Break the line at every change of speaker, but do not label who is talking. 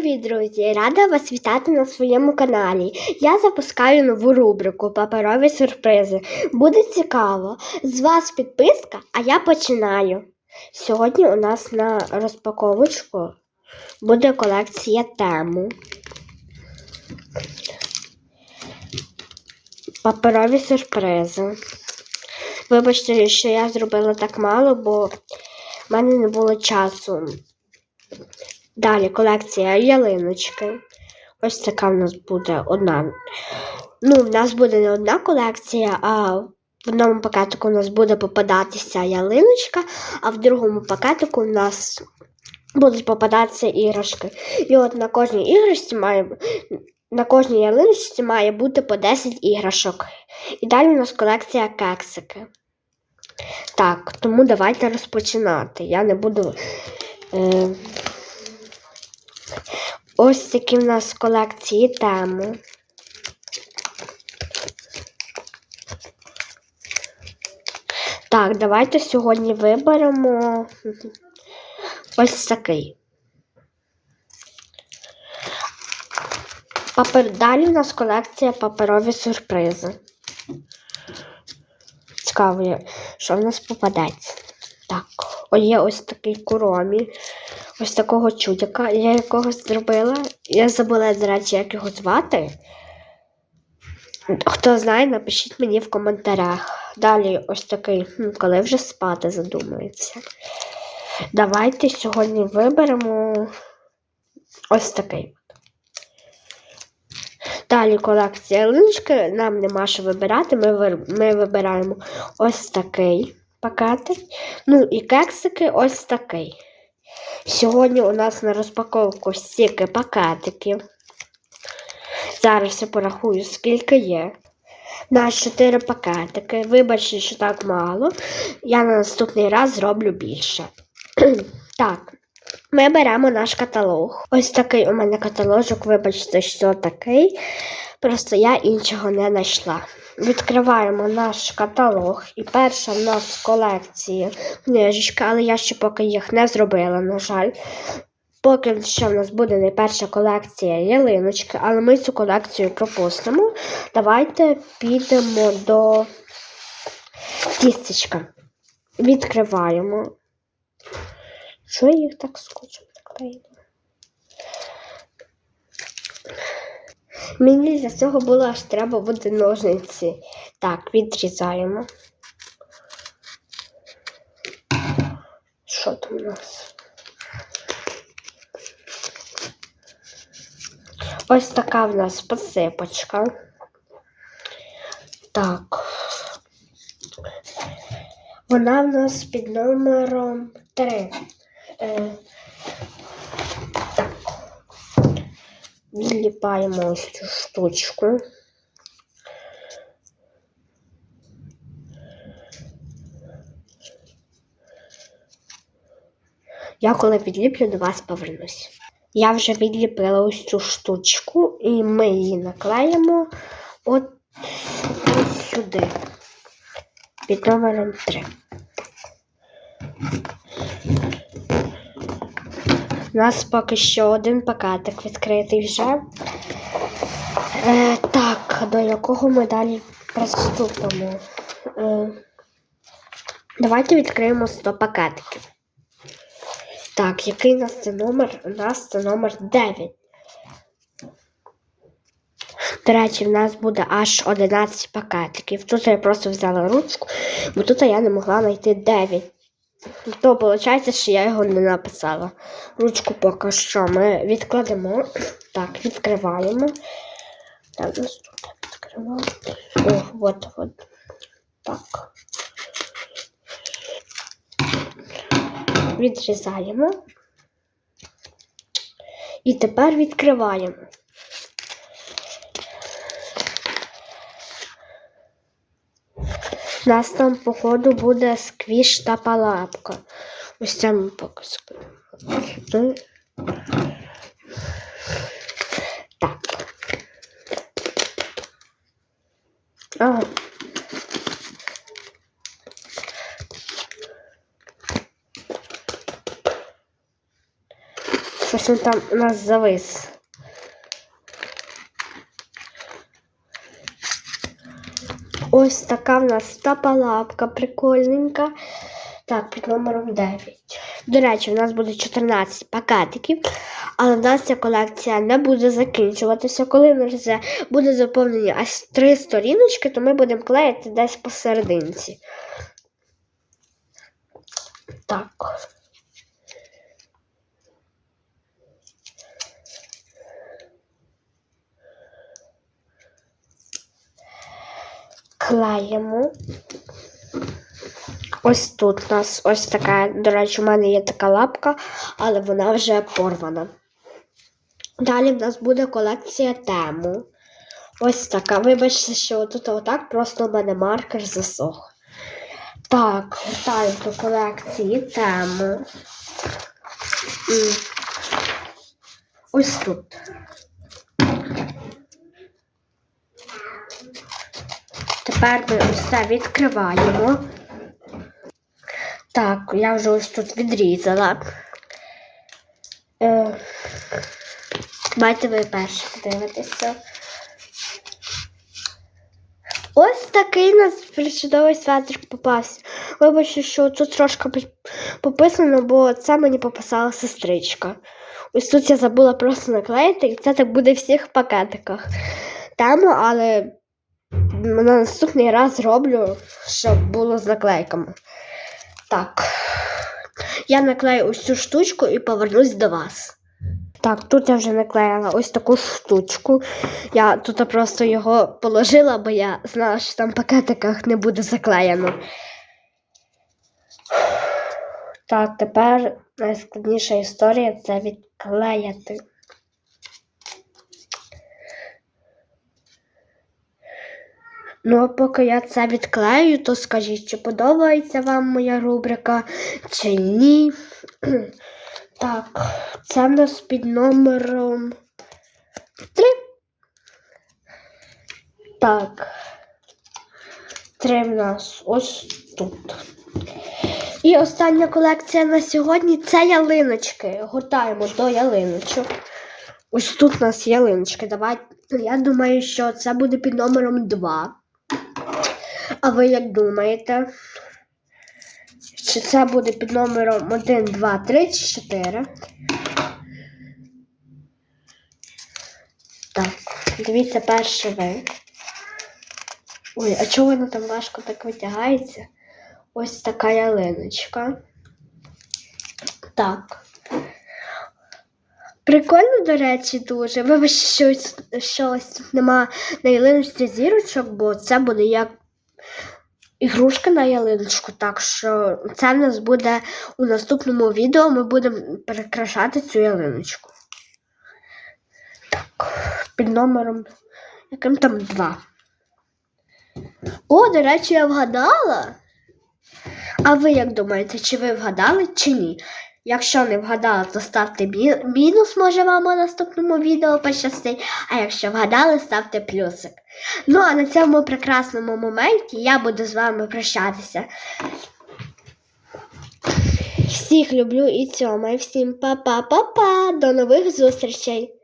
Привіт, друзі! Рада вас вітати на своєму каналі. Я запускаю нову рубрику Паперові сюрпризи. Буде цікаво. З вас підписка, а я починаю. Сьогодні у нас на розпаковочку буде колекція тему. Паперові сюрпризи. Вибачте, що я зробила так мало, бо в мене не було часу. Далі колекція ялиночки. Ось така в нас буде одна. Ну, в нас буде не одна колекція, а в одному пакетику у нас буде попадатися ялиночка, а в другому пакетику у нас будуть попадатися іграшки. І от на кожній іграшці має на кожній ялиночці має бути по 10 іграшок. І далі у нас колекція кексики. Так, тому давайте розпочинати. Я не буду. Е... Ось такі в нас колекції теми. Так, давайте сьогодні виберемо ось такий. Папер... Далі у нас колекція паперові сюрпризи. Цікаво, що в нас попадеться. Так, о, є ось такий куромі. Ось такого чудика. Я якогось зробила. Я забула, до речі, як його звати. Хто знає, напишіть мені в коментарях. Далі ось такий, коли вже спати задумається. Давайте сьогодні виберемо ось такий. Далі колекція линички, нам нема що вибирати. Ми ми вибираємо ось такий пакетик. Ну і кексики ось такий. Сьогодні у нас на розпаковку стільки пакетиків. Зараз я порахую, скільки є. На 4 пакетики. Вибачте, що так мало. Я на наступний раз зроблю більше. так, ми беремо наш каталог. З такий у мене каталожок, вибачте, що такий. Просто я іншого не знайшла. Відкриваємо наш каталог. І перша в нас в колекції книжечка, але я ще поки їх не зробила, на жаль. Поки що в нас буде не перша колекція ялиночки, але ми цю колекцію пропустимо. Давайте підемо до тістечка. Відкриваємо. Що їх так скотчем заклеїла? Мені для цього було аж треба буде ножниці. Так, відрізаємо. Що там у нас? Ось така в нас посипочка. Так. Вона в нас під номером 3. Відліпаємо ось цю штучку. Я коли відліплю, до вас повернусь. Я вже відліпила ось цю штучку, і ми її наклеїмо от сюди, під номером 3. У нас поки що один пакетик відкритий вже. Е, Так, до якого ми далі приступимо. Е, Давайте відкриємо 100 пакетиків. Так, який у нас це номер? У нас це номер 9. До речі, в нас буде аж 11 пакетиків. Тут я просто взяла ручку, бо тут я не могла знайти 9. То виходить, що я його не написала. Ручку поки що ми відкладемо. Так, відкриваємо. Так, тут відкриваємо. О, от, от. Так. Відрізаємо. І тепер відкриваємо. Там, походу, буде сквіш та палапка. Ось це ми сюди. Так. Ага. Ось він там у нас завис. Ось така в нас тапалапка прикольненька. Так, під номером 9. До речі, у нас буде 14 пакетиків, але в нас ця колекція не буде закінчуватися. Коли в буде заповнені аж три сторіночки, то ми будемо клеїти десь посерединці. Так. Клеїмо. Ось тут у нас ось така, до речі, у мене є така лапка, але вона вже порвана. Далі в нас буде колекція тему. Ось така. Вибачте, що тут отак просто у мене маркер засох. Так, вертаю до колекції тему. М. Ось тут. Тепер ми це відкриваємо. Так, я вже ось тут відрізала. Е, Давайте ви перші подивитися. Ось такий у нас чудовий светрик попався. Вибачте, що тут трошки пописано, бо це мені пописала сестричка. Ось тут я забула просто наклеїти, і це так буде в всіх пакетиках. Тему, але на наступний раз зроблю, щоб було з наклейками. Так. Я наклею ось цю штучку і повернусь до вас. Так, тут я вже наклеїла ось таку штучку. Я тут просто його положила, бо я знала, що там в пакетиках не буде заклеєно. Так, тепер найскладніша історія це відклеяти. Ну, а поки я це відклею, то скажіть, чи подобається вам моя рубрика, чи ні. Так, це в нас під номером 3. Так. Три в нас ось тут. І остання колекція на сьогодні це ялиночки. Гортаємо до ялиночок. Ось тут у нас ялиночки. Давайте. Я думаю, що це буде під номером 2. А ви як думаєте? Чи це буде під номером 1, 2, 3 чи 4? Так, дивіться перший ви. Ой, а чого воно там важко так витягається? Ось така ялиночка. Так. Прикольно, до речі, дуже. Вибачте, що, ось- що ось тут нема на ялиночці зірочок, бо це буде як ігрушка на ялиночку. Так що це в нас буде у наступному відео. Ми будемо перекрашати цю ялиночку. Так, під номером яким там два. О, до речі, я вгадала. А ви як думаєте, чи ви вгадали, чи ні? Якщо не вгадали, то ставте мінус, може вам у наступному відео пощастить, а якщо вгадали, ставте плюсик. Ну, а на цьому прекрасному моменті я буду з вами прощатися. Всіх люблю і цьому. І Всім па-па-па-па. До нових зустрічей!